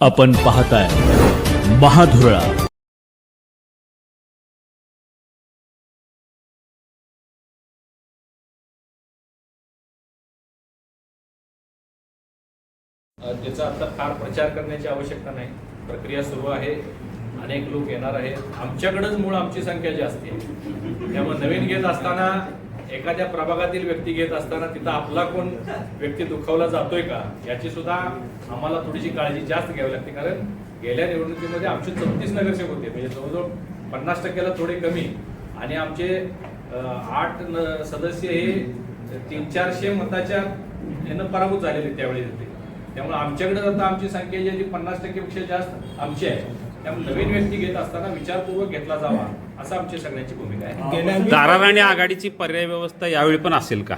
आपण पाहताय महाधुरळा. त्याचा आता फार प्रचार करण्याची आवश्यकता नाही. प्रक्रिया सुरू आहे. अनेक लोक येणार आहेत. आमच्याकडेच मूळ आमची संख्या जास्त आहे. त्यामुळे नवीन घेत असताना एखाद्या प्रभागातील व्यक्ती घेत असताना तिथं आपला कोण व्यक्ती दुखावला जातोय का याची सुद्धा आम्हाला थोडीशी काळजी जास्त घ्यावी लागते. कारण गेल्या निवडणुकीमध्ये आमचे चौतीस नगरसेवक होते म्हणजे जवळजवळ पन्नास टक्क्याला थोडे कमी. आणि आमचे आठ न- सदस्य हे तीन चारशे मताच्या यानं पराभूत झालेले त्यावेळी होते. त्यामुळे आमच्याकडे आता आमची संख्या जी आहे ती पन्नास टक्केपेक्षा जास्त आमची आहे. त्यामुळे नवीन व्यक्ती घेत असताना विचारपूर्वक घेतला जावा असं आमची सगळ्यांची भूमिका आहे. दारार आणि आघाडीची पर्याय व्यवस्था यावेळी पण असेल का?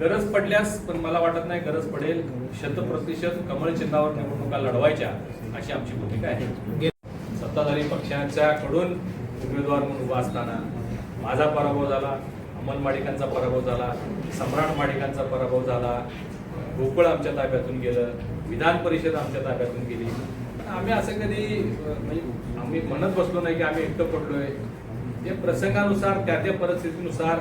गरज पडल्यास पण मला वाटत नाही गरज पडेल शतप्रतिशत कमळ चिन्हावर निवडणुका लढवायच्या अशी आमची भूमिका आहे. सत्ताधारी पक्षाच्या कडून उमेदवार म्हणून उभा असताना माझा पराभव झाला अमल माडिकांचा पराभव झाला सम्राट माडिकांचा पराभव झाला गोकुळ आमच्या ताब्यातून गेलं विधान परिषद आमच्या ताब्यातून गेली. आम्ही असं कधी म्हणजे आम्ही म्हणत बसलो नाही की आम्ही एकटं पडलोय. ते प्रसंगानुसार त्या त्या परिस्थितीनुसार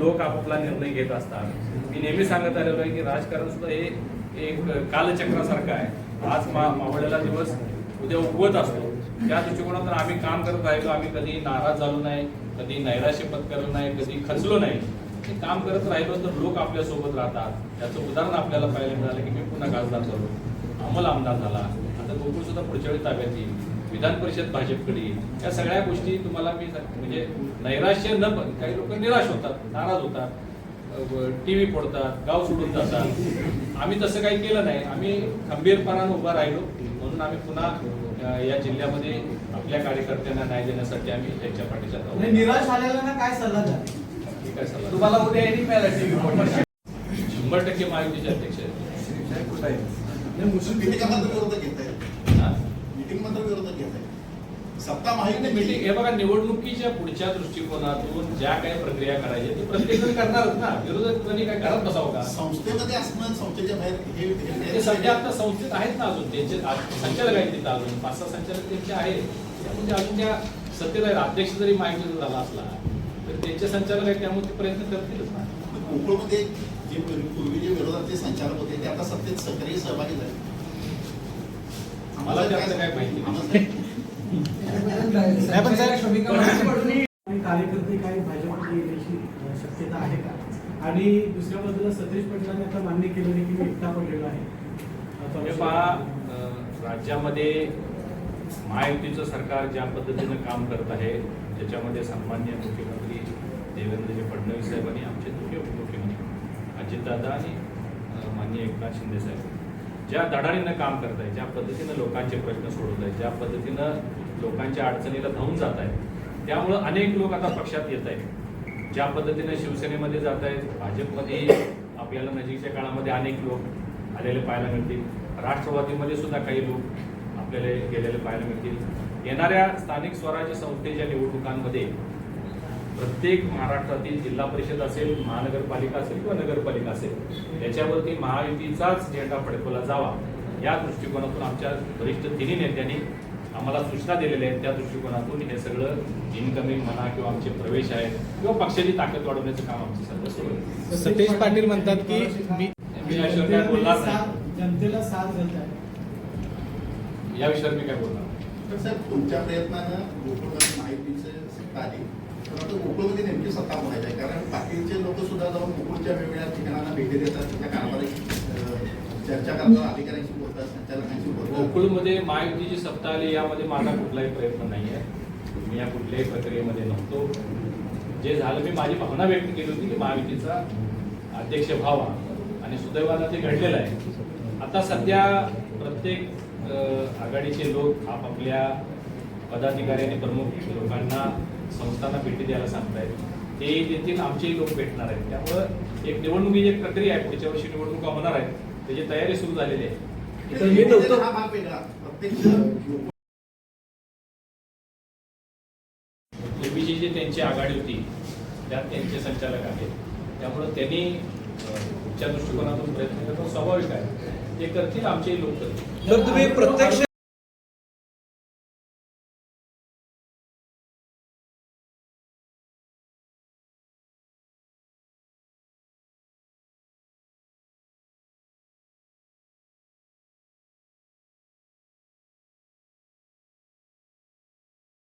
लोक आपापला निर्णय घेत असतात. मी नेहमी सांगत आलेलो आहे की राजकारण सुद्धा हे एक कालचक्रासारखं आहे. आज मा मावळलेला दिवस उद्या उगवत असतो. त्या दृष्टिकोनातून आम्ही काम करत राहिलो. आम्ही कधी नाराज झालो नाही कधी नैराश्य पत्करलं नाही कधी खचलो नाही. काम करत राहिलो तर लोक आपल्यासोबत राहतात. त्याचं उदाहरण आपल्याला पाहायला मिळालं की मी पुन्हा खासदार झालो. अमल आमदार झाला. आता गोकुळ सुद्धा पुढच्या वेळी ताब्यात येईल. विधान परिषद भाजपकडे येईल. या सगळ्या गोष्टी तुम्हाला मी म्हणजे नैराश्य न पण काही लोक निराश होतात नाराज होतात. टीव्ही फोडतात गाव सोडून जातात. आम्ही तसं काही केलं नाही. आम्ही खंबीरपणानं उभा राहिलो. म्हणून आम्ही पुन्हा या जिल्ह्यामध्ये आपल्या कार्यकर्त्यांना न्याय देण्यासाठी आम्ही त्यांच्या पाठीच्या आणि आहोत. निराश आलेल्यांना काय सल्ला द्या आहे सल्ला. तुम्हाला उद्या येईल मिळाला टीव्ही शंभर टक्के महायुतीचे अध्यक्ष आहेत मीटिंग मात्र विरोधात घेत आहे हा? मीटिंग मात्र विरोधात घेत आहे सत्ता माहिती मीटिंग हे बघा निवडणुकीच्या पुढच्या दृष्टिकोनातून ज्या काही प्रक्रिया करायच्या ते प्रत्येक जण करणारच ना. विरोधक कोणी काय करत बसावं का? संस्थेमध्ये असणं संस्थेच्या बाहेर हे सध्या आता संस्थेत आहेत ना अजून. त्यांचे संचालक आहेत तिथं अजून. पाच सहा संचालक त्यांचे आहेत. त्यामुळे ते अजून त्या सत्तेत आहेत अध्यक्ष जरी माहिती झाला असला तर त्यांचे संचालक आहेत त्यामुळे ते प्रयत्न करतीलच ना. कोकणमध्ये जे पूर्वी पूर्वी जे विरोधातले संचालक होते ते आता सत्तेत सक्रिय सहभागी झाले. मला त्यातलं काय माहिती नाही. पण साहेब, कार्यकर्ते काही भाजपमध्ये येण्याची शक्यता आहे का? आणि दुसऱ्या बाजूला सतीश पाटलांनी आता मान्य केलं नाही की मी एकटा पडलेलो आहे. हे पहा राज्यामध्ये महायुतीचं सरकार ज्या पद्धतीनं काम करत आहे त्याच्यामध्ये सन्मान्य मुख्यमंत्री देवेंद्रजी फडणवीस साहेब आणि आमचे दोन्ही उपमुख्यमंत्री अजितदादा आणि माननीय एकनाथ शिंदे साहेब. ज्या धडाडीनं काम करत आहे ज्या पद्धतीनं लोकांचे प्रश्न सोडवत आहेत ज्या पद्धतीनं लोकांच्या अडचणीला धावून जात आहेत त्यामुळं अनेक लोक आता पक्षात येत आहेत ज्या पद्धतीनं शिवसेनेमध्ये जात आहेत भाजपमध्ये आपल्याला नजीकच्या काळामध्ये अनेक लोक आलेले पाहायला मिळतील. राष्ट्रवादीमध्ये सुद्धा काही लोक आपल्याला गेलेले पाहायला मिळतील. येणाऱ्या स्थानिक स्वराज्य संस्थेच्या निवडणुकांमध्ये प्रत्येक महाराष्ट्रातील जिल्हा परिषद असेल महानगरपालिका असेल किंवा नगरपालिका असेल याच्यावरती महायुतीचाच झेंडा फडकवला जावा. या दृष्टिकोनातून आमच्या वरिष्ठ तिन्ही नेत्यांनी आम्हाला सूचना दिलेल्या आहेत. त्या दृष्टिकोनातून हे सगळं इनकमिंग म्हणा किंवा आमचे प्रवेश आहेत किंवा पक्षाची ताकद वाढवण्याचं काम आमचं सध्या सुरू आहे. सतीश पाटील म्हणतात की मी मी काय बोलणार नाही. जनतेला साथ देत आहे. या विषयावर मी काय बोलणार तुमच्या प्रयत्नानं माहितीचे सत्ता आली आता गोकुळमध्ये नेमकी सत्ता कोणाची आहे? कारण बाकीचे लोक सुद्धा जाऊन गोकुळच्या वेगवेगळ्या ठिकाणांना भेटी देतात तिथल्या कारभारी चर्चा करतात अधिकाऱ्यांशी बोलतात संचालकांशी बोलतात. गोकुळमध्ये महायुतीची सत्ता आली यामध्ये माझा कुठलाही प्रयत्न नाही आहे मी या कुठल्याही प्रक्रियेमध्ये नव्हतो. जे झालं मी माझी भावना व्यक्त केली होती की महायुतीचा अध्यक्ष व्हावा. आणि सुदैवानं ते घडलेलं आहे. आता सध्या प्रत्येक आघाडीचे लोक आपापल्या पदाधिकारी आणि प्रमुख लोकांना संस्थांना भेटी द्यायला सांगतायत. ते देतील आमचेही लोक भेटणार आहेत. त्यामुळं एक निवडणुकीची एक प्रक्रिया आहे. पुढच्या वर्षी निवडणुका होणार आहेत. त्याची तयारी सुरू झालेली आहे. हा पूर्वीची जी त्यांची आघाडी होती. त्यात त्यांचे संचालक आहेत. त्यामुळं त्यांनी पुढच्या दृष्टिकोनातून प्रयत्न करणं स्वाभाविक आहे. जे करतील आमचेही लोक. करतील तर तुम्ही प्रत्यक्ष